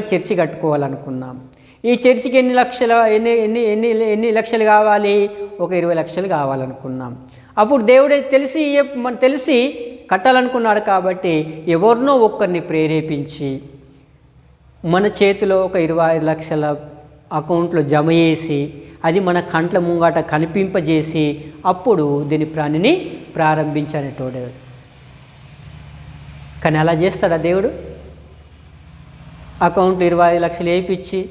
Church కట్టుకోవాలనుకున్నాం. ఈ చర్చికి ఎన్ని లక్షల ఎన్ని ఎన్ని ఎన్ని ఎన్ని లక్షలు కావాలి? ఒక ఇరవై లక్షలు కావాలనుకున్నాం. అప్పుడు దేవుడే తెలిసి మన తెలిసి కట్టాలనుకున్నాడు కాబట్టి ఎవరినో ఒక్కరిని ప్రేరేపించి మన చేతిలో ఒక ఇరవై ఐదు లక్షల అకౌంట్లో జమ చేసి అది మన కంట్ల ముంగాట కనిపింపజేసి అప్పుడు దీని ప్రాణిని ప్రారంభించనేటోడు. కానీ అలా చేస్తాడా దేవుడు? అకౌంట్ ఇరవై ఐదు లక్షలు వేయించి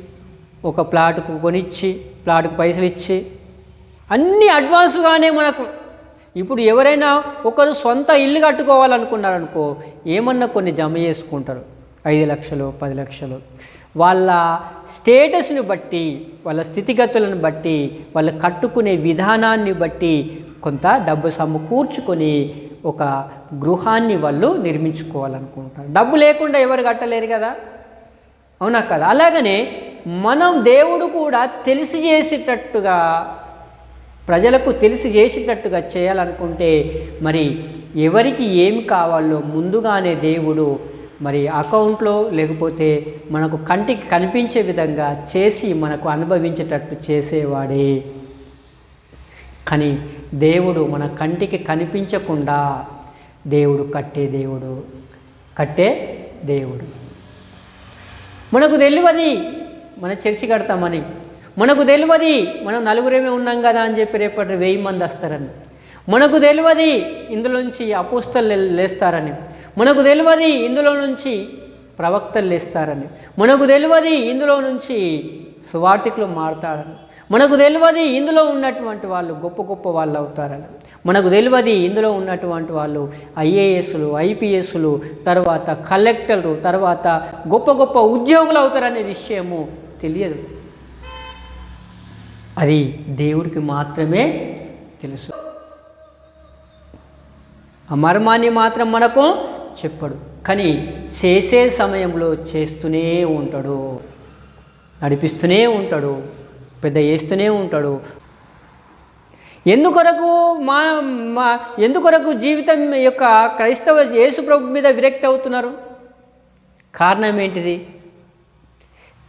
ఒక ప్లాట్కు కొనిచ్చి ప్లాట్కు పైసలు ఇచ్చి అన్నీ అడ్వాన్స్గానే మనకు. ఇప్పుడు ఎవరైనా ఒకరు సొంత ఇల్లు కట్టుకోవాలనుకున్నారనుకో ఏమన్నా కొన్ని జమ చేసుకుంటారు. ఐదు లక్షలు పది లక్షలు. వాళ్ళ స్టేటస్ని బట్టి వాళ్ళ స్థితిగతులను బట్టి వాళ్ళు కట్టుకునే విధానాన్ని బట్టి కొంత డబ్బు సమకూర్చుకొని ఒక గృహాన్ని వాళ్ళు నిర్మించుకోవాలనుకుంటారు. డబ్బు లేకుండా ఎవరు కట్టలేరు కదా? అవునా కదా? అలాగనే మనం దేవుడు కూడా తెలిసి చేసేటట్టుగా ప్రజలకు తెలిసి చేసేటట్టుగా చేయాలనుకుంటే మరి ఎవరికి ఏమి కావాలో ముందుగానే దేవుడు మరి అకౌంట్లో లేకపోతే మనకు కంటికి కనిపించే విధంగా చేసి మనకు అనుభవించేటట్టు చేసేవాడే. కానీ దేవుడు మన కంటికి కనిపించకుండా దేవుడు కట్టే దేవుడు. కట్టే దేవుడు. మనకు తెలియదు. మన చర్చి కడతామని. మనకు తెలియదు. మనం నలుగురేమే ఉన్నాం కదా అని చెప్పి రేపటి వెయ్యి మంది వస్తారని. మనకు తెలియదు ఇందులో నుంచి అపోస్తలు లేస్తారని. మనకు తెలియదు ఇందులో నుంచి ప్రవక్తలు లేస్తారని. మనకు తెలియదు ఇందులో నుంచి సువార్తికులు మారుతారని. మనకు తెలియదు ఇందులో ఉన్నటువంటి వాళ్ళు గొప్ప గొప్ప వాళ్ళు అవుతారని. మనకు తెలియదు ఇందులో ఉన్నటువంటి వాళ్ళు ఐఏఎస్లు ఐపీఎస్లు తర్వాత కలెక్టర్లు తర్వాత గొప్ప గొప్ప ఉద్యోగులు అవుతారనే విషయము తెలియదు. అది దేవుడికి మాత్రమే తెలుసు. ఆ మర్మాన్ని మాత్రం మనకు చెప్పడు. కానీ చేసే సమయంలో చేస్తూనే ఉంటాడు. నడిపిస్తూనే ఉంటాడు. పెద్ద చేస్తూనే ఉంటాడు. ఎందుకొరకు మా మా ఎందుకొరకు జీవితం యొక్క క్రైస్తవ యేసు ప్రభు మీద విరక్తి అవుతున్నారు? కారణం ఏంటిది?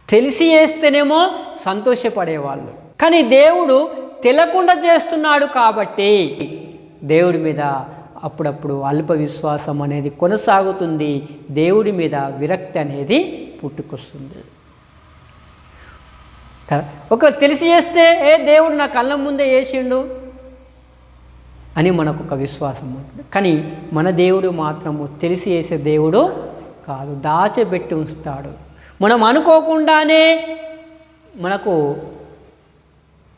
తెలిసి చేస్తేనేమో సంతోషపడేవాళ్ళు. కానీ దేవుడు తెలకుండా చేస్తున్నాడు కాబట్టి దేవుడి మీద అప్పుడప్పుడు అల్ప విశ్వాసం అనేది కొనసాగుతుంది. దేవుడి మీద విరక్తి అనేది పుట్టుకొస్తుంది. ఒక తెలిసి చేస్తే ఏ దేవుడు నా కళ్ళ ముందే వేసిండు అని మనకు ఒక విశ్వాసం ఉంటుంది. కానీ మన దేవుడు మాత్రము తెలిసి చేసే దేవుడు కాదు. దాచిపెట్టి ఉంచుతాడు. మనం అనుకోకుండానే మనకు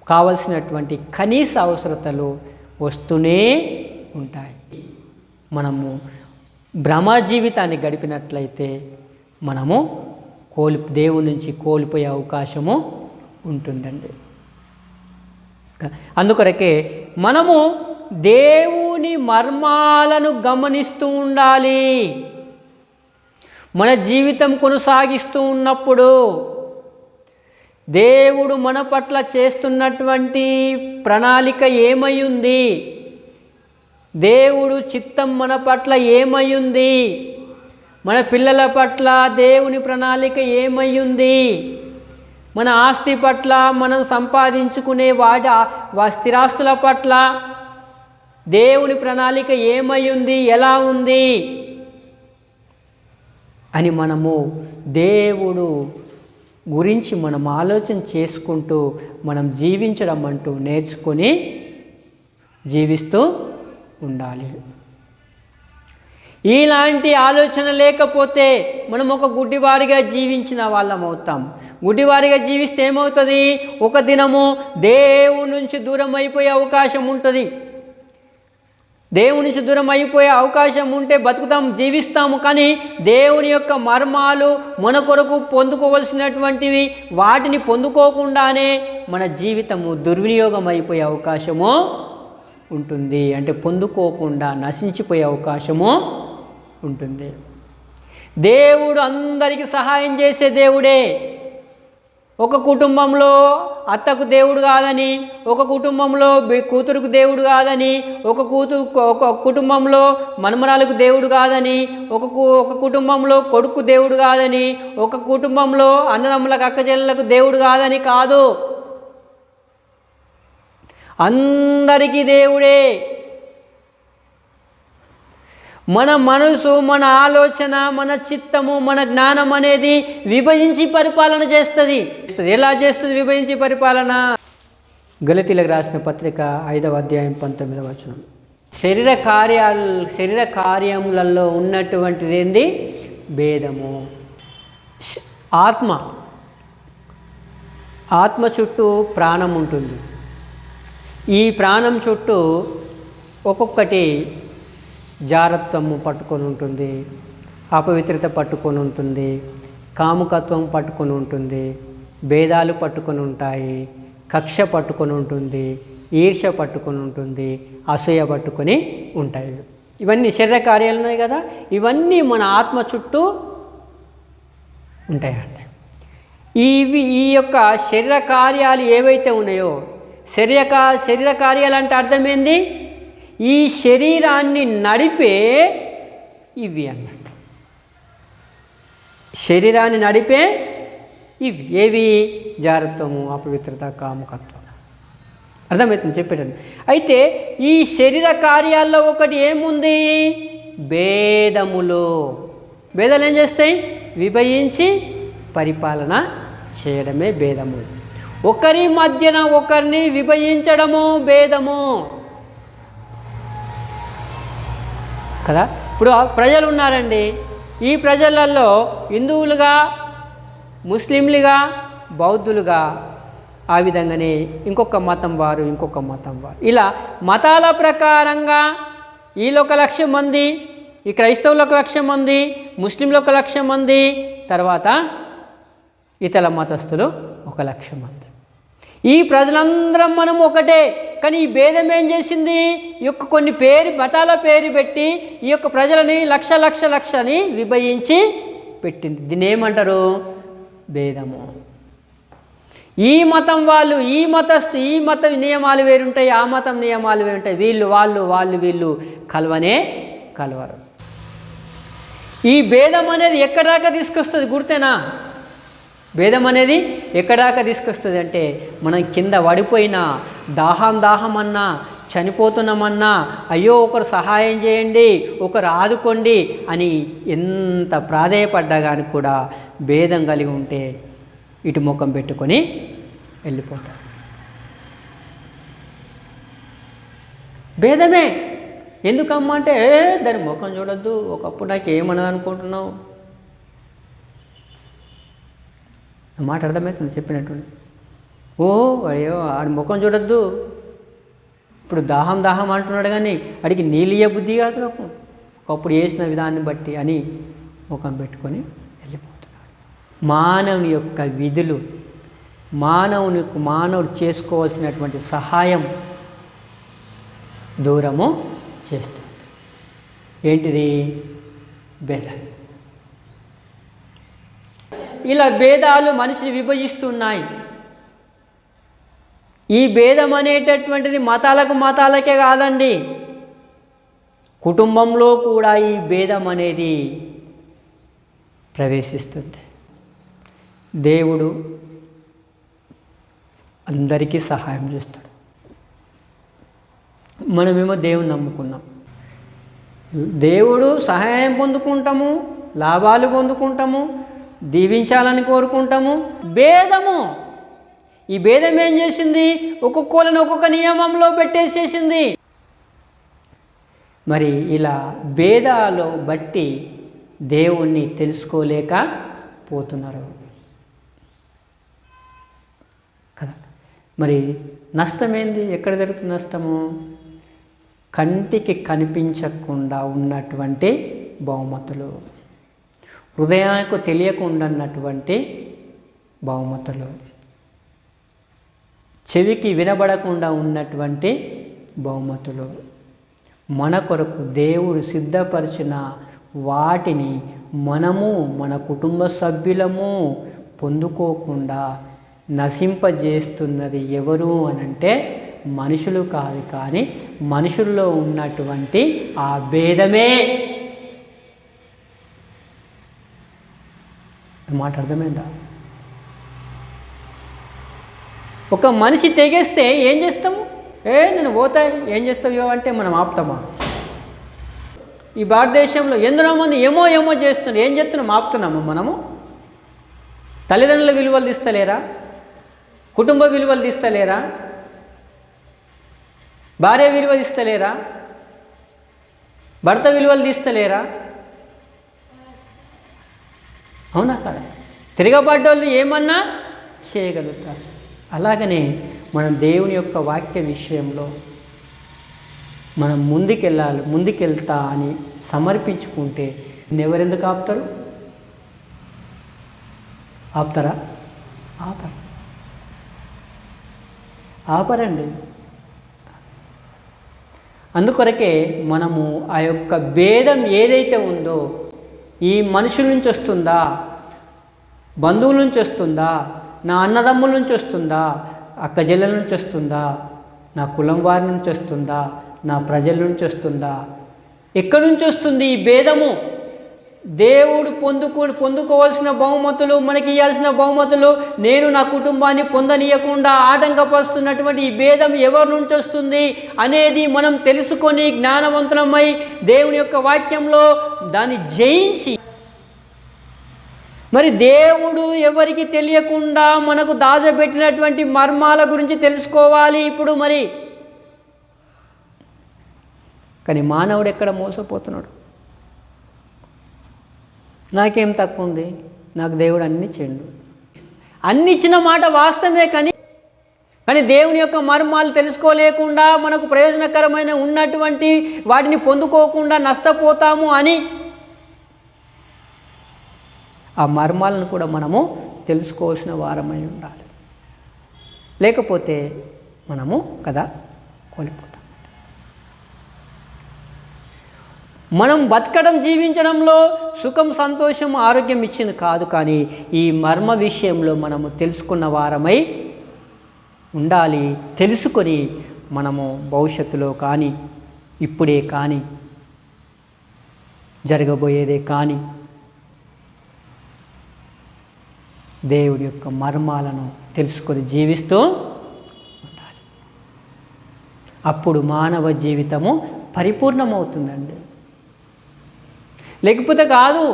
కావలసినటువంటి కనీస అవసరతలు వస్తూనే ఉంటాయి. మనము భ్రమ జీవితాన్ని గడిపినట్లయితే మనము కోల్పు దేవుడి నుంచి కోల్పోయే అవకాశము ఉంటుందండి. అందుకొరకే మనము దేవుని మర్మాలను గమనిస్తూ ఉండాలి. మన జీవితం కొనసాగిస్తూ ఉన్నప్పుడు దేవుడు మన పట్ల చేస్తున్నటువంటి ప్రణాళిక ఏమయ్యుంది? దేవుడు చిత్తం మన పట్ల ఏమయ్యుంది? మన పిల్లల పట్ల దేవుని ప్రణాళిక ఏమయ్యుంది? మన ఆస్తి పట్ల మనం సంపాదించుకునే వాటి వా- స్థిరాస్తుల పట్ల దేవుని ప్రణాళిక ఏమై ఉంది? ఎలా ఉంది? అని మనము దేవుడు గురించి మనం ఆలోచన చేసుకుంటూ మనం జీవించడం అంటూ నేర్చుకొని జీవిస్తూ ఉండాలి. ఇలాంటి ఆలోచన లేకపోతే మనం ఒక గుడ్డివారిగా జీవించిన వాళ్ళం అవుతాం. గుడ్డివారిగా జీవిస్తే ఏమవుతుంది? ఒక దినము దేవుడి నుంచి దూరం అయిపోయే అవకాశం ఉంటుంది. దేవుని నుంచి దూరం అయిపోయే అవకాశం ఉంటే బతుకుతాం జీవిస్తాము. కానీ దేవుని యొక్క మర్మాలు మన కొరకు పొందుకోవలసినటువంటివి వాటిని పొందుకోకుండానే మన జీవితము దుర్వినియోగం అయిపోయే అవకాశము ఉంటుంది. అంటే పొందుకోకుండా నశించిపోయే అవకాశము ఉంటుంది. దేవుడు అందరికీ సహాయం చేసే దేవుడే. ఒక కుటుంబంలో అత్తకు దేవుడు కాదని ఒక కుటుంబంలో కూతురుకు దేవుడు కాదని ఒక కూతురు ఒక కుటుంబంలో మనుమరాలకు దేవుడు కాదని ఒక కు- ఒక కుటుంబంలో కొడుకు దేవుడు కాదని ఒక కుటుంబంలో అన్నదమ్ములకు అక్కచెల్లెలకు దేవుడు కాదని కాదు. అందరికీ దేవుడే. మన మనసు మన ఆలోచన మన చిత్తము మన జ్ఞానం అనేది విభజించి పరిపాలన చేస్తుంది. ఎలా చేస్తుంది విభజించి పరిపాలన? గలతీలకు రాసిన పత్రిక ఐదవ అధ్యాయం పంతొమ్మిదవ వచనం. శరీర కార్యాలు శరీర కార్యములలో ఉన్నటువంటిది ఏంది? భేదము. ఆత్మ. ఆత్మ చుట్టూ ప్రాణం ఉంటుంది. ఈ ప్రాణం చుట్టూ ఒక్కొక్కటి జారత్వము పట్టుకొని ఉంటుంది అపవిత్రత పట్టుకొని ఉంటుంది కాముకత్వం పట్టుకొని ఉంటుంది భేదాలు పట్టుకొని ఉంటాయి కక్ష పట్టుకొని ఉంటుంది ఈర్ష పట్టుకొని ఉంటుంది అసూయ పట్టుకొని ఉంటాయి. ఇవన్నీ శరీర కార్యాలు ఉన్నాయి కదా ఇవన్నీ మన ఆత్మ చుట్టూ ఉంటాయండి ఇవి ఈ యొక్క శరీర కార్యాలు ఏవైతే ఉన్నాయో శరీర శరీర కార్యాలు అంటే అర్థమైంది ఈ శరీరాన్ని నడిపే ఇవి అన్నట్టు శరీరాన్ని నడిపే ఇవి. ఏవి? జాగ్రత్తము అపవిత్రత కాముకత్వం. అర్థమవుతుంది చెప్పేటండి అయితే ఈ శరీర కార్యాల్లో ఒకటి ఏముంది? భేదములు. భేదాలు ఏం చేస్తాయి? విభజించి పరిపాలన చేయడమే భేదము. ఒకరి మధ్యన ఒకరిని విభజించడము భేదము. కదా? ఇప్పుడు ప్రజలు ఉన్నారండి ఈ ప్రజలలో హిందువులుగా ముస్లింలుగా బౌద్ధులుగా ఆ విధంగానే ఇంకొక మతం వారు ఇంకొక మతం వారు. ఇలా మతాల ప్రకారంగా వీళ్ళు ఒక లక్ష మంది ఈ క్రైస్తవులు ఒక లక్ష మంది ముస్లింలు ఒక లక్ష మంది తర్వాత ఇతర మతస్థులు ఒక లక్ష మంది ఈ ప్రజలందరం మనం ఒకటే కానీ ఈ భేదం ఏం చేసింది? ఈ యొక్క కొన్ని పేరు మతాల పేరు పెట్టి ఈ యొక్క ప్రజలని లక్ష లక్ష లక్షని విభజించి పెట్టింది. దీన్ని ఏమంటారు? భేదము. ఈ మతం వాళ్ళు ఈ మతస్థు ఈ మత నియమాలు వేరుంటాయి ఆ మతం నియమాలు వేరుంటాయి. వీళ్ళు వాళ్ళు వాళ్ళు వీళ్ళు కలవనే కలవరు. ఈ భేదం అనేది ఎక్కడాక తీసుకొస్తుంది? గుర్తేనా? భేదం అనేది ఎక్కడాకా తీసుకొస్తుంది అంటే మనం కింద పడిపోయినా దాహం దాహం అన్నా చనిపోతున్నామన్నా అయ్యో ఒకరు సహాయం చేయండి ఒకరు ఆదుకోండి అని ఎంత ప్రాధేయపడ్డా కానీ కూడా భేదం కలిగి ఉంటే ఇటు ముఖం పెట్టుకొని వెళ్ళిపోతారు. భేదమే. ఎందుకమ్మా అంటే దాని ముఖం చూడొద్దు. ఒకప్పుడు నాకు ఏమన్నది అనుకుంటున్నావు ఆ మాట అర్థమవుతుంది చెప్పినట్టు ఓ అయ్యో ఆడి ముఖం చూడొద్దు. ఇప్పుడు దాహం దాహం అంటున్నాడు కానీ అడిగి నీళ్ళియ బుద్ధి కాదు నాకు. ఒకప్పుడు వేసిన విధాన్ని బట్టి అని ముఖం పెట్టుకొని వెళ్ళిపోతున్నాడు. మానవుని యొక్క విధులు మానవుని మానవుడు చేసుకోవాల్సినటువంటి సహాయం దూరము చేస్తుంది. ఏంటిది? భేదం ఇలా భేదాలు మనిషిని విభజిస్తున్నాయి. ఈ భేదం అనేటటువంటిది మతాలకు మతాలకే కాదండి. కుటుంబంలో కూడా ఈ భేదం అనేది ప్రవేశిస్తుంది. దేవుడు అందరికీ సహాయం చేస్తాడు. మనమేమో దేవుని నమ్ముకున్నాం. దేవుడు సహాయం పొందుకుంటాము లాభాలు పొందుకుంటాము దీవించాలని కోరుకుంటాము. భేదము. ఈ భేదం ఏం చేసింది? ఒక్కొక్కళ్ళని ఒక్కొక్క నియమంలో పెట్టేసేసింది. మరి ఇలా భేదాలు బట్టి దేవుణ్ణి తెలుసుకోలేక పోతున్నారు. కదా? మరి నష్టమేంది? ఎక్కడ జరుగుతుంది నష్టము? కంటికి కనిపించకుండా ఉన్నటువంటి బహుమతులు. హృదయానికి తెలియకుండా ఉన్నటువంటి బహుమతులు. చెవికి వినబడకుండా ఉన్నటువంటి బహుమతులు. మన కొరకు దేవుడు సిద్ధపరిచిన వాటిని మనము మన కుటుంబ సభ్యులము పొందుకోకుండా నశింపజేస్తున్నది ఎవరు అనంటే మనుషులు కాదు కానీ మనుషుల్లో ఉన్నటువంటి ఆ భేదమే. మాట అర్థమైందా? ఒక మనిషి తెగేస్తే ఏం చేస్తాము? ఏ నేను పోతా ఏం చేస్తావు అంటే మనం ఆపుతామా? ఈ భారతదేశంలో ఎందరో మంది ఏమో ఏమో చేస్తున్నారు. ఏం చేస్తున్నాం? ఆపుతున్నాము మనము? తల్లిదండ్రుల విలువలు తీస్తలేరా? కుటుంబ విలువలు తీస్తలేరా? భార్య విలువ తీస్తలేరా? భర్త విలువలు తీస్తలేరా? అవునా కదా? తిరగబడ్డోళ్ళు ఏమన్నా చేయగలుగుతారు. అలాగనే మనం దేవుని యొక్క వాక్య విషయంలో మనం ముందుకెళ్ళాలి ముందుకెళ్తా అని సమర్పించుకుంటే ఎవరెందుకు ఆపుతారు? ఆపుతారా? ఆపరు. ఆపరండి. అందుకొరకే మనము ఆ యొక్క భేదం ఏదైతే ఉందో ఈ మనుషుల నుంచి వస్తుందా? బంధువుల నుంచి వస్తుందా? నా అన్నదమ్ముల నుంచి వస్తుందా? అక్కజెల్లెల నుంచి వస్తుందా? నా కులం వారి నుంచి వస్తుందా? నా ప్రజల నుంచి వస్తుందా? ఎక్కడి నుంచి వస్తుంది ఈ భేదము? దేవుడు పొందుకు పొందుకోవాల్సిన బహుమతులు మనకి ఇవ్వాల్సిన బహుమతులు నేను నా కుటుంబాన్ని పొందనీయకుండా ఆటంకపరుస్తున్నటువంటి ఈ భేదం ఎవరి నుంచి వస్తుంది అనేది మనం తెలుసుకొని జ్ఞానవంతులమై దేవుని యొక్క వాక్యంలో దాన్ని జయించి మరి దేవుడు ఎవరికి తెలియకుండా మనకు దాచబెట్టినటువంటి మర్మాల గురించి తెలుసుకోవాలి ఇప్పుడు మరి. కానీ మానవుడు ఎక్కడ మోసపోతున్నాడు? నాకేం తక్కువ ఉంది? నాకు దేవుడు అన్ని చెండు అన్ని ఇచ్చిన మాట వాస్తవమే కానీ కానీ దేవుని యొక్క మర్మాలు తెలుసుకోలేకుండా మనకు ప్రయోజనకరమైన ఉన్నటువంటి వాటిని పొందుకోకుండా నష్టపోతాము అని ఆ మర్మాలను కూడా మనము తెలుసుకోవాల్సిన వారమై ఉండాలి. లేకపోతే మనము కదా కోల్పోతాం. మనం బతకడం జీవించడంలో సుఖం సంతోషం ఆరోగ్యం ఇచ్చింది కాదు కానీ ఈ మర్మ విషయంలో మనము తెలుసుకున్న వారమై ఉండాలి తెలుసుకొని మనము భవిష్యత్తులో కానీ ఇప్పుడే కానీ జరగబోయేదే కానీ దేవుడి యొక్క మర్మాలను తెలుసుకొని జీవిస్తూ ఉండాలి. అప్పుడు మానవ జీవితము పరిపూర్ణమవుతుందండి. లేకపోతే కాదు.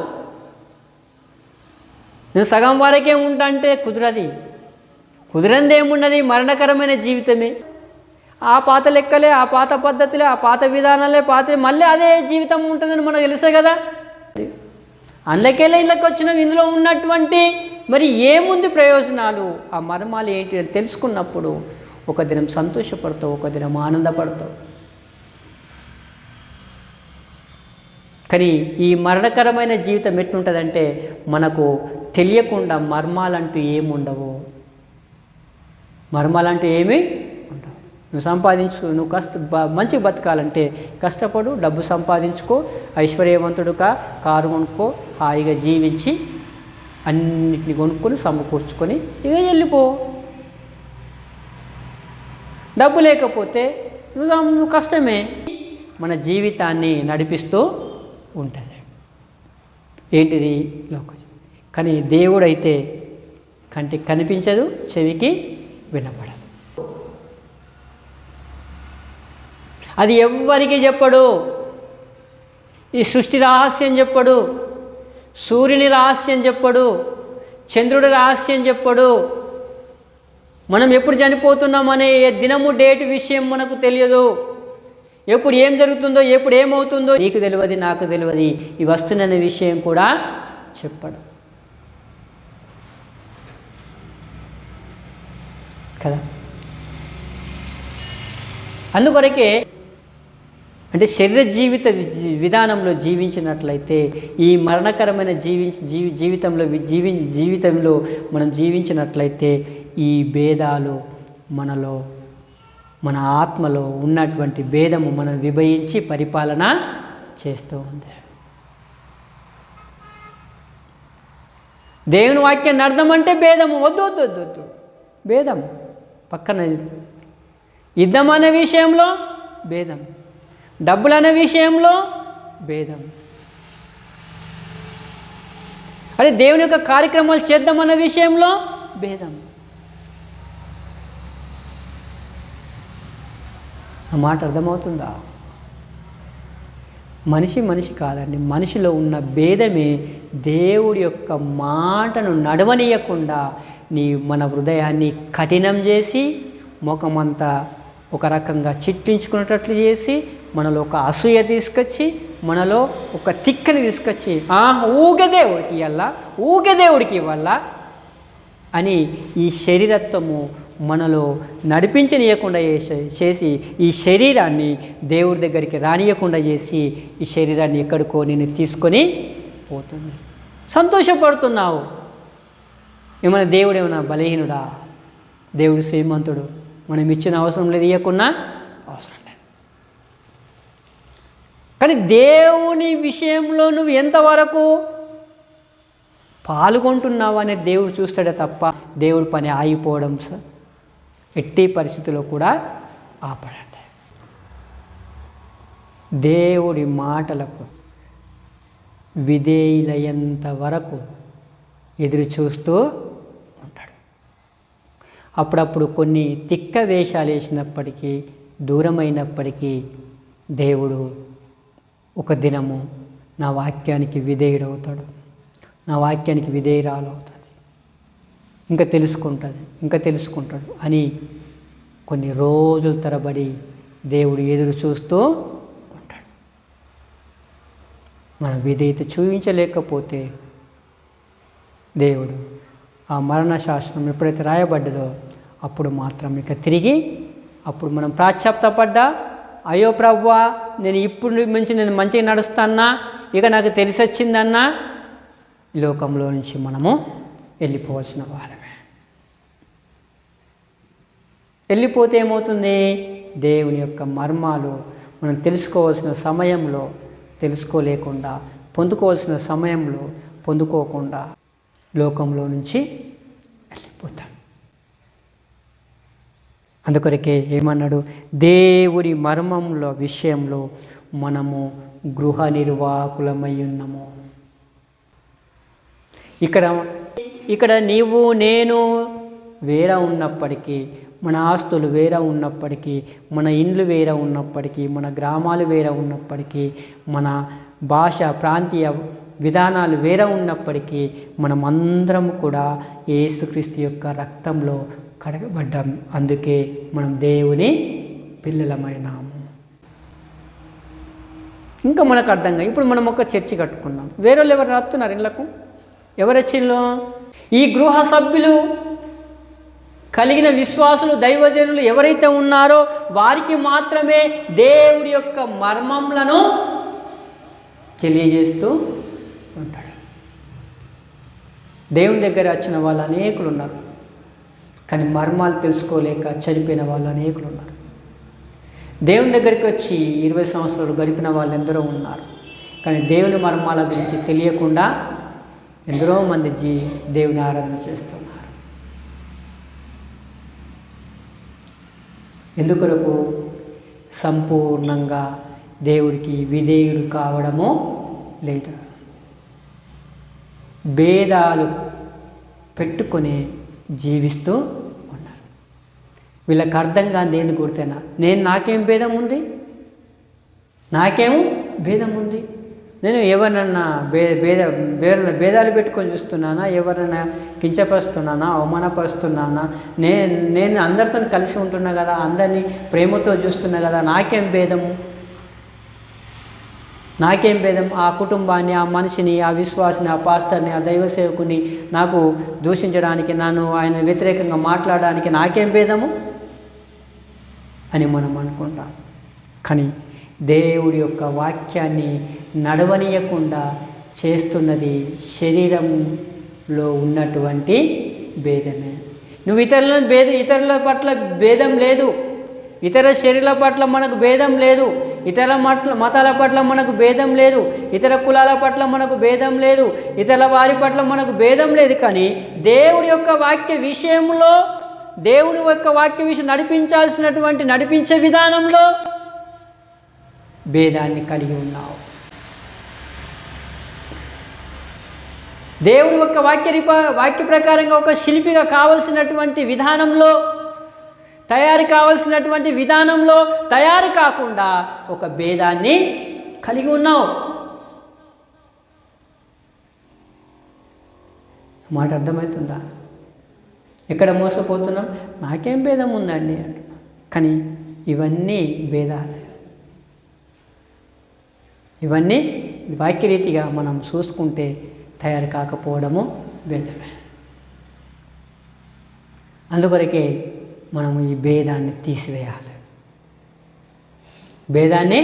నేను సగం వరకే ఉంటా అంటే కుదరది. కుదరంది ఏమున్నది మరణకరమైన జీవితమే. ఆ పాత లెక్కలే ఆ పాత పద్ధతులే ఆ పాత విధానాలే పాత మళ్ళీ అదే జీవితం ఉంటుందని మనకు తెలుసే కదా. అందులోకెళ్ళి ఇళ్ళకి వచ్చిన ఇందులో ఉన్నటువంటి మరి ఏముంది ప్రయోజనాలు? ఆ మర్మాలు ఏంటి అని తెలుసుకున్నప్పుడు ఒక దినం సంతోషపడతావు ఒక దినం ఆనందపడతావు. కానీ ఈ మరణకరమైన జీవితం ఎట్లుంటుందంటే మనకు తెలియకుండా మర్మాలంటూ ఏముండవు. మర్మాలంటూ ఏమీ ఉండవు. నువ్వు సంపాదించు నువ్వు కష్ట మంచిగా బతకాలంటే కష్టపడు డబ్బు సంపాదించుకో ఐశ్వర్యవంతుడుగా కారు కొనుక్కో హాయిగా జీవించి అన్నిటిని కొనుక్కొని సమకూర్చుకొని ఇక వెళ్ళిపో. డబ్బు లేకపోతే నువ్వు నువ్వు కష్టమే. మన జీవితాన్ని నడిపిస్తూ ఉంటుంది. ఏంటిది? లోకం కానీ దేవుడైతే కంటికి కనిపించదు చెవికి వినపడదు. అది ఎవ్వరికి చెప్పడు. ఈ సృష్టి రహస్యం చెప్పడు. సూర్యుని రహస్యం చెప్పడు. చంద్రుడి రహస్యం చెప్పడు. మనం ఎప్పుడు చనిపోతున్నామనే దినము డేట్ విషయం మనకు తెలియదు. ఎప్పుడు ఏం జరుగుతుందో ఎప్పుడు ఏమవుతుందో నీకు తెలియదు నాకు తెలియదు. ఈ వస్తున్న విషయం కూడా చెప్పడం. కదా? అందుకొరకే అంటే శరీర జీవిత విధానంలో జీవించినట్లయితే ఈ మరణకరమైన జీవి జీవి జీవితంలో జీవి జీవితంలో మనం జీవించినట్లయితే ఈ భేదాలు మనలో మన ఆత్మలో ఉన్నటువంటి భేదము మనం విభజించి పరిపాలన చేస్తూ ఉంది. దేవుని వాక్యాన్ని అర్థం అంటే భేదము. వద్దు వద్దు వద్దు వద్దు. భేదం. పక్కన యుద్ధం అనే విషయంలో భేదం. డబ్బులు అనే విషయంలో భేదం. అదే దేవుని యొక్క కార్యక్రమాలు చేద్దామన్న విషయంలో భేదం. ఆ మాట అర్థమవుతుందా? మనిషి మనిషి కాదండి. మనిషిలో ఉన్న భేదమే దేవుడి యొక్క మాటను నడవనీయకుండా నీ మన హృదయాన్ని కఠినం చేసి ముఖమంతా ఒక రకంగా చిట్టించుకునేటట్లు చేసి మనలో ఒక అసూయ తీసుకొచ్చి మనలో ఒక తిక్కని తీసుకొచ్చి "ఆ, ఊగే దేవుడికి ఇవ్వాలా ఊగే దేవుడికి ఇవ్వాలా అని ఈ శరీరత్వము మనలో నడిపించనీయకుండా చేసే చేసి ఈ శరీరాన్ని దేవుడి దగ్గరికి రానియకుండా చేసి ఈ శరీరాన్ని ఎక్కడికో నేను తీసుకొని పోతుంది. సంతోషపడుతున్నావు. ఏమైనా దేవుడు ఏమైనా బలహీనుడా? దేవుడు శ్రీమంతుడు. మనం ఇచ్చిన అవసరం లేదు ఇవ్వకున్నా అవసరం లేదు. కానీ దేవుని విషయంలో నువ్వు ఎంతవరకు పాల్గొంటున్నావు అనేది దేవుడు చూస్తాడే తప్ప దేవుడి పని ఆగిపోవడం సార్ ఎట్టి పరిస్థితుల్లో కూడా ఆపడండి. దేవుడి మాటలకు విధేయులయ్యేంత వరకు ఎదురు చూస్తూ ఉంటాడు. అప్పుడప్పుడు కొన్ని తిక్క వేషాలు వేసినప్పటికీ దూరమైనప్పటికీ దేవుడు ఒక దినము నా వాక్యానికి విధేయుడవుతాడు. నా వాక్యానికి విధేయురాలు అవుతాడు ఇంకా తెలుసుకుంటుంది ఇంకా తెలుసుకుంటాడు అని కొన్ని రోజుల తరబడి దేవుడు ఎదురు చూస్తూ ఉంటాడు. మనం విధేయత చూపించలేకపోతే దేవుడు ఆ మరణ శాసనం ఎప్పుడైతే రాయబడ్డదో అప్పుడు మాత్రం ఇక తిరిగి అప్పుడు మనం ప్రాశ్చాప్తపడ్డా అయ్యో ప్రవ్వా నేను ఇప్పుడు నుంచి నేను మంచిగా నడుస్తానా ఇక నాకు తెలిసి వచ్చిందన్నా ఈ లోకంలో నుంచి మనము వెళ్ళిపోవాల్సిన వారమే. వెళ్ళిపోతే ఏమవుతుంది? దేవుని యొక్క మర్మాలు మనం తెలుసుకోవాల్సిన సమయంలో తెలుసుకోలేకుండా పొందుకోవాల్సిన సమయంలో పొందుకోకుండా లోకంలో నుంచి వెళ్ళిపోతాం. అందుకొరకే ఏమన్నాడు? దేవుడి మర్మంలో విషయంలో మనము గృహ నిర్వాహకులమై ఉన్నాము. ఇక్కడ ఇక్కడ నీవు నేను వేరే ఉన్నప్పటికీ మన ఆస్తులు వేరే ఉన్నప్పటికీ మన ఇండ్లు వేరే ఉన్నప్పటికీ మన గ్రామాలు వేరే ఉన్నప్పటికీ మన భాష ప్రాంతీయ విధానాలు వేరే ఉన్నప్పటికీ మనం అందరం కూడా యేసుక్రీస్తు యొక్క రక్తంలో కడగబడ్డాం. అందుకే మనం దేవుని పిల్లలమైనాము. ఇంకా మనకు అర్థంగా ఇప్పుడు మనం ఒక చర్చి కట్టుకున్నాం వేరే వాళ్ళు ఎవరు రాస్తున్నారు ఇళ్ళకు ఎవరు వచ్చిండ్రు ఈ గృహ సభ్యులు కలిగిన విశ్వాసులు దైవజనులు ఎవరైతే ఉన్నారో వారికి మాత్రమే దేవుడి యొక్క మర్మములను తెలియజేస్తూ ఉంటాడు. దేవుని దగ్గర వచ్చిన వాళ్ళు అనేకులు ఉన్నారు. కానీ మర్మాలు తెలుసుకోలేక చనిపోయిన వాళ్ళు అనేకులు ఉన్నారు. దేవుని దగ్గరికి వచ్చి ఇరవై సంవత్సరాలు గడిపిన వాళ్ళు ఎందరో ఉన్నారు. కానీ దేవుని మర్మాల గురించి తెలియకుండా ఎందరో మంది జీ దేవుని ఆరాధన చేస్తున్నారు. ఎందుకొరకు సంపూర్ణంగా దేవుడికి విధేయుడు కావడము లేదు? భేదాలు పెట్టుకొని జీవిస్తూ ఉన్నారు. వీళ్ళకి అర్థం కాని ఎందుకు గుర్తైనా నేను నాకేం భేదం ఉంది? నాకేం భేదం ఉంది? నేను ఎవరినన్నా భే భేద భేద భేదాలు పెట్టుకొని చూస్తున్నానా? ఎవరినైనా కించపరుస్తున్నానా? అవమానపరుస్తున్నానా? నేను నేను అందరితో కలిసి ఉంటున్నా కదా? అందరినీ ప్రేమతో చూస్తున్నా కదా? నాకేం భేదము నాకేం భేదం? ఆ కుటుంబాన్ని ఆ మనిషిని ఆ విశ్వాసిని ఆ పాస్టర్ని ఆ దైవ సేవకుని నాకు దూషించడానికి నన్ను ఆయన వ్యతిరేకంగా మాట్లాడడానికి నాకేం భేదము? అని మనం అనుకుంటాం. కానీ దేవుడి యొక్క వాక్యాన్ని నడవనీయకుండా చేస్తున్నది శరీరంలో ఉన్నటువంటి భేదమే. నువ్వు ఇతరుల భేద ఇతరుల పట్ల భేదం లేదు. ఇతర శరీరాల పట్ల మనకు భేదం లేదు. ఇతర మట్ల మతాల పట్ల మనకు భేదం లేదు. ఇతర కులాల పట్ల మనకు భేదం లేదు. ఇతర వారి పట్ల మనకు భేదం లేదు. కానీ దేవుడి యొక్క వాక్య విషయంలో దేవుడి యొక్క వాక్య విషయం నడిపించాల్సినటువంటి నడిపించే విధానంలో భేదాన్ని కలిగి ఉన్నావు. దేవుని యొక్క వాక్య రిప- వాక్య ప్రకారంగా ఒక శిల్పిగా కావలసినటువంటి విధానంలో తయారు కావలసినటువంటి విధానంలో తయారు కాకుండా ఒక భేదాన్ని కలిగి ఉన్నావు. మాట అర్థమవుతుందా? ఎక్కడ మోసపోతున్నాం నాకేం భేదం ఉందండి కానీ ఇవన్నీ భేదాలు. ఇవన్నీ వాక్యరీతిగా మనం చూసుకుంటే తయారు కాకపోవడము భేదమే అందుకొరకే మనము ఈ భేదాన్ని తీసివేయాలి. భేదాన్ని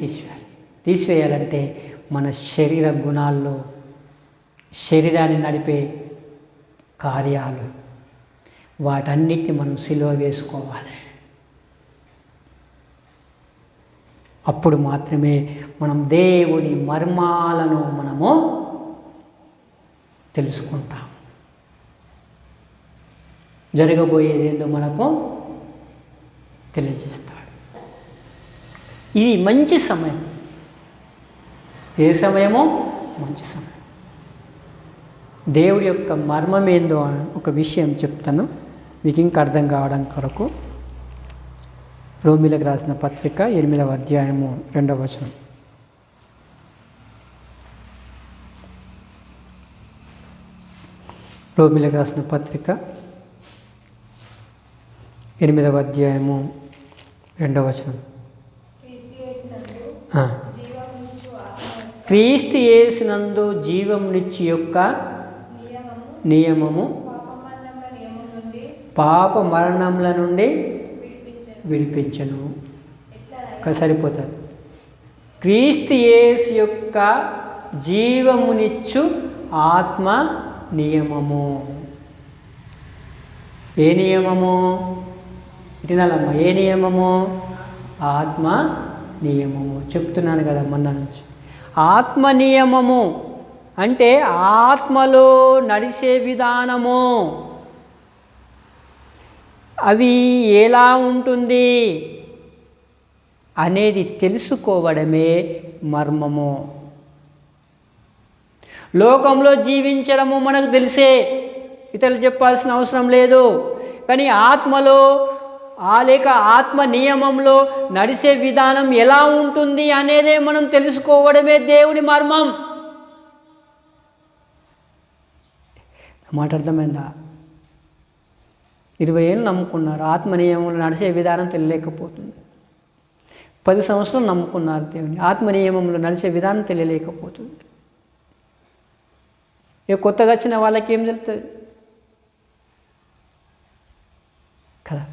తీసివేయాలి. తీసివేయాలంటే మన శరీర గుణాల్లో శరీరాన్ని నడిపే కార్యాలు వాటన్నిటిని మనం సిలువ వేసుకోవాలి. అప్పుడు మాత్రమే మనం దేవుని మర్మాలను మనము తెలుసుకుంటాం. జరగబోయేది ఏందో మనకు తెలియజేస్తాడు. ఇది మంచి సమయం. ఏ సమయమో? మంచి సమయం. దేవుడి యొక్క మర్మం ఏందో అని ఒక విషయం చెప్తాను. మీకు ఇంకా అర్థం కావడం కొరకు. రోమిలకు రాసిన పత్రిక ఎనిమిదవ అధ్యాయము రెండవ వచనం. రోమిలకు రాసిన పత్రిక ఎనిమిదవ అధ్యాయము రెండవ వచనం. క్రీస్తు యేసునందు జీవమునిచ్చి యొక్క నియమము పాప మరణముల నుండి విడిపించను. సరిపోతుంది. క్రీస్తు యేసు యొక్క జీవమునిచ్చు ఆత్మ నియమము. ఏ నియమము? వినాలమ్మా ఏ నియమము? ఆత్మ నియమము. చెప్తున్నాను కదా మొన్న నుంచి. ఆత్మ నియమము అంటే ఆత్మలో నడిచే విధానము. అవి ఎలా ఉంటుంది అనేది తెలుసుకోవడమే మర్మము. లోకంలో జీవించడము మనకు తెలిసే. ఇతరులు చెప్పాల్సిన అవసరం లేదు. కానీ ఆత్మలో ఆ లేక ఆత్మ నియమంలో నడిచే విధానం ఎలా ఉంటుంది అనేదే మనం తెలుసుకోవడమే దేవుని మర్మం. మాట అర్థమైందా? ఇరవై ఏళ్ళు నమ్ముకున్నారు. ఆత్మ నియమంలో నడిచే విధానం తెలియలేకపోతుంది. పది సంవత్సరాలు నమ్ముకున్నారు దేవుని. ఆత్మ నియమంలో నడిచే విధానం తెలియలేకపోతుంది. ఇక కొత్తగా వచ్చిన వాళ్ళకి ఏం తెలుస్తుంది? కదా?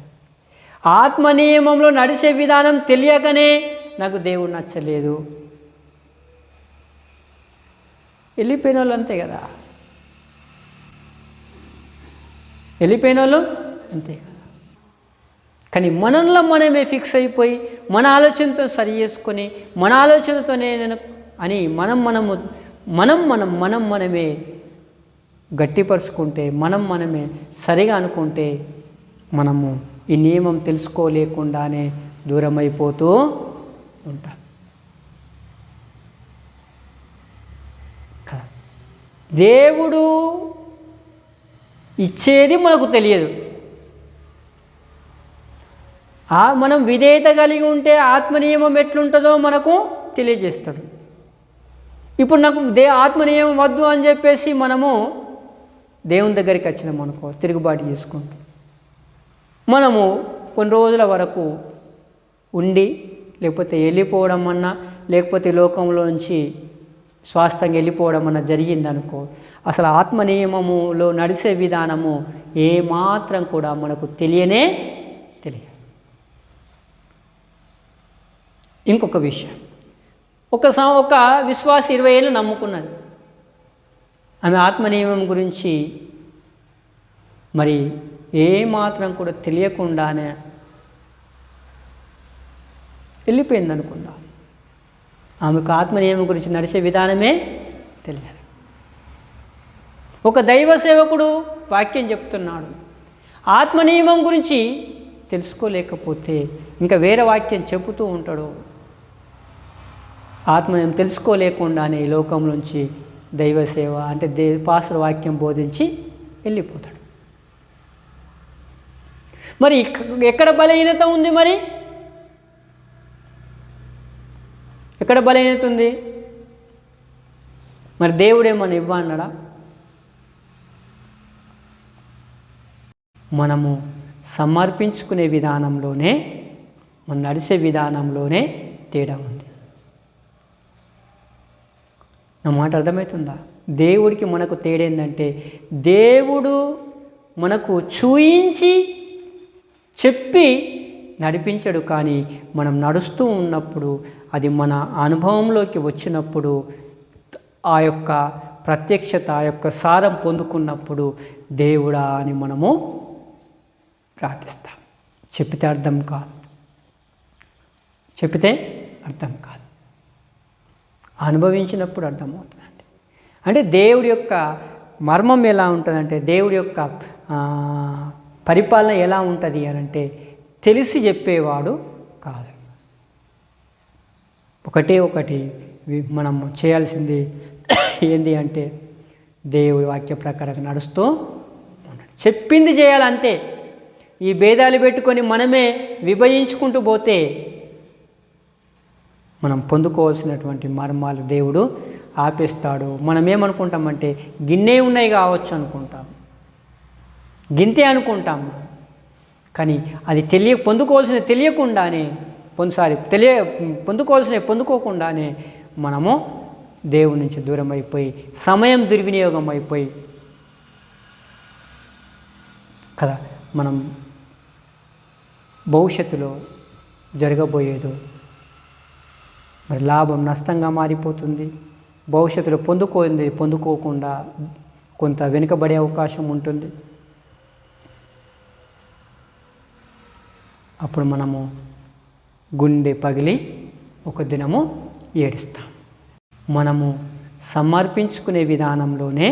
ఆత్మ నియమంలో నడిచే విధానం తెలియకనే నాకు దేవుడు నచ్చలేదు. వెళ్ళిపోయిన వాళ్ళు అంతే కదా? వెళ్ళిపోయిన వాళ్ళు అంతే కదా? కానీ మనంలో మనమే ఫిక్స్ అయిపోయి మన ఆలోచనతో సరి చేసుకొని మన ఆలోచనతోనే నేను అని మనం మనము మనం మనం మనం మనమే గట్టిపరుచుకుంటే మనం మనమే సరిగా అనుకుంటే మనము ఈ నియమం తెలుసుకోలేకుండానే దూరం అయిపోతూ ఉంటాం దేవుడు ఇచ్చేది మనకు తెలియదు. ఆ మనం విధేయత కలిగి ఉంటే ఆత్మనియమం ఎట్లుంటుందో మనకు తెలియజేస్తాడు. ఇప్పుడు నాకు దే ఆత్మనియమం వద్దు అని చెప్పేసి మనము దేవుని దగ్గరికి వచ్చినాం అనుకో తిరుగుబాటు చేసుకుంటూ. మనము కొన్ని రోజుల వరకు ఉండి లేకపోతే వెళ్ళిపోవడం అన్నా లేకపోతే లోకంలోంచి స్వాస్థంగా వెళ్ళిపోవడం అన్న జరిగిందనుకో అసలు ఆత్మ నియమములో నడిచే విధానము ఏమాత్రం కూడా మనకు తెలియనే తెలియదు. ఇంకొక విషయం. ఒక ఒక విశ్వాస ఇరవై ఏళ్ళు నమ్ముకున్నది. ఆమె ఆత్మనియమం గురించి మరి ఏమాత్రం కూడా తెలియకుండానే వెళ్ళిపోయింది అనుకుందాం ఆమెకు ఆత్మనియమం గురించి నడిచే విధానమే తెలియదు ఒక దైవ సేవకుడు వాక్యం చెప్తున్నాడు. ఆత్మనియమం గురించి తెలుసుకోలేకపోతే ఇంకా వేరే వాక్యం చెబుతూ ఉంటాడు. ఆత్మనియం తెలుసుకోలేకుండానే ఈ లోకంలోంచి దైవ సేవ అంటే దే పాసర వాక్యం బోధించి వెళ్ళిపోతాడు. మరి ఎక్కడ బలహీనత ఉంది మరి? ఎక్కడ బలహీనత ఉంది? మరి దేవుడేమని ఇవ్వన్నాడా మనము సమర్పించుకునే విధానంలోనే మనం నడిచే విధానంలోనే తేడా ఉంది. నా మాట అర్థమవుతుందా? దేవుడికి మనకు తేడా ఏంటంటే దేవుడు మనకు చూయించి చెప్పి నడిపించడు. కానీ మనం నడుస్తూ ఉన్నప్పుడు అది మన అనుభవంలోకి వచ్చినప్పుడు ఆ యొక్క ప్రత్యక్షత ఆ యొక్క సారం పొందుకున్నప్పుడు దేవుడా అని మనము ప్రార్థిస్తాం. చెప్పితే అర్థం కాదు. చెప్పితే అర్థం కాదు. అనుభవించినప్పుడు అర్థమవుతుందండి. అంటే దేవుడి యొక్క మర్మం ఎలా ఉంటుందంటే దేవుడి యొక్క పరిపాలన ఎలా ఉంటుంది అని అంటే తెలిసి చెప్పేవాడు కాదు. ఒకటే ఒకటి మనం చేయాల్సింది ఏంది అంటే దేవుడి వాక్య ప్రకారం నడుస్తూ ఉండాలి చెప్పింది చేయాలంతే. ఈ భేదాలు పెట్టుకొని మనమే విభజించుకుంటూ పోతే మనం పొందుకోవాల్సినటువంటి మర్మాలు దేవుడు ఆపేస్తాడు. మనం ఏమనుకుంటామంటే గిన్నె ఉన్నాయి కావచ్చు అనుకుంటాం. గింతే అనుకుంటాం. కానీ అది తెలియ పొందుకోవాల్సిన తెలియకుండానే పొందుసారి తెలియ పొందుకోవాల్సిన పొందుకోకుండానే మనము దేవుడి నుంచి దూరం అయిపోయి సమయం దుర్వినియోగం అయిపోయి కదా మనం భవిష్యత్తులో జరగబోయేదో మరి లాభం నష్టంగా మారిపోతుంది. భవిష్యత్తులో పొందుకోంది పొందుకోకుండా కొంత వెనుకబడే అవకాశం ఉంటుంది. అప్పుడు మనము గుండె పగిలి ఒక దినము ఏడుస్తాం. మనము సమర్పించుకునే విధానంలోనే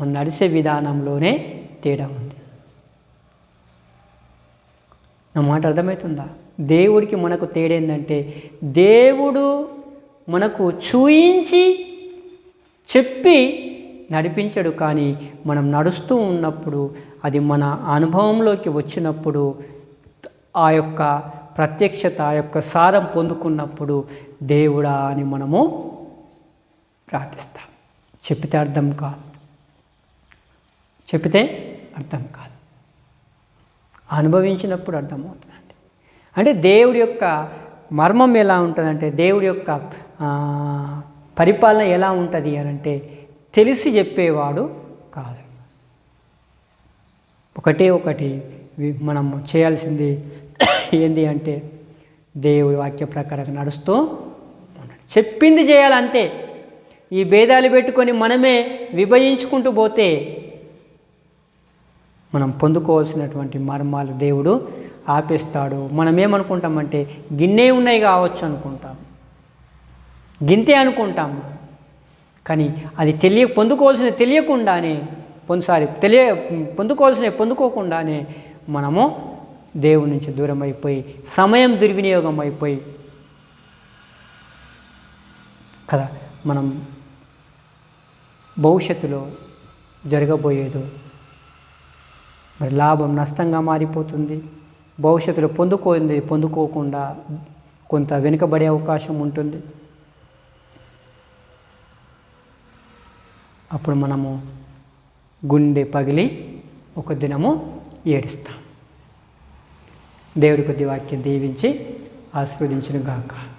మనం నడిచే విధానంలోనే తేడా ఉంది. నా మాట అర్థమవుతుందా? దేవుడికి మనకు తేడా ఏంటంటే దేవుడు మనకు చూయించి చెప్పి నడిపించడు కానీ మనం నడుస్తూ ఉన్నప్పుడు అది మన అనుభవంలోకి వచ్చినప్పుడు ఆ యొక్క ప్రత్యక్షత ఆ యొక్క సారం పొందుకున్నప్పుడు దేవుడా అని మనము ప్రార్థిస్తాం. చెప్పితే అర్థం కాదు. చెప్తే అర్థం కాదు. అనుభవించినప్పుడు అర్థమవుతుందండి. అంటే దేవుడి యొక్క మర్మం ఎలా ఉంటుందంటే దేవుడి యొక్క పరిపాలన ఎలా ఉంటుంది అని అంటే తెలిసి చెప్పేవాడు కాదు. ఒకటే ఒకటి మనం చేయాల్సింది ఏంది అంటే దేవుడి వాక్య ప్రకారం నడుస్తూ ఉండాలి చెప్పింది చేయాలంతే. ఈ భేదాలు పెట్టుకొని మనమే విభజించుకుంటూ పోతే మనం పొందుకోవాల్సినటువంటి మర్మాలు దేవుడు ఆపేస్తాడు. మనం ఏమనుకుంటామంటే గిన్నె ఉన్నాయి కావచ్చు అనుకుంటాం. గింతే అనుకుంటాం. కానీ అది తెలియ పొందుకోవాల్సిన తెలియకుండానే పొందుసారి తెలియ పొందుకోవాల్సిన పొందుకోకుండానే మనము దేవుడి నుంచి దూరం అయిపోయి సమయం దుర్వినియోగం అయిపోయి కదా మనం భవిష్యత్తులో జరగబోయేదో మరి లాభం నష్టంగా మారిపోతుంది. భవిష్యత్తులో పొందుకోంది పొందుకోకుండా కొంత వెనుకబడే అవకాశం ఉంటుంది. అప్పుడు మనము గుండె పగిలి ఒక దినము ఏడుస్తాం. దేవుడి కొద్ది వాక్యం దీవించి ఆశీర్వదించిన గాక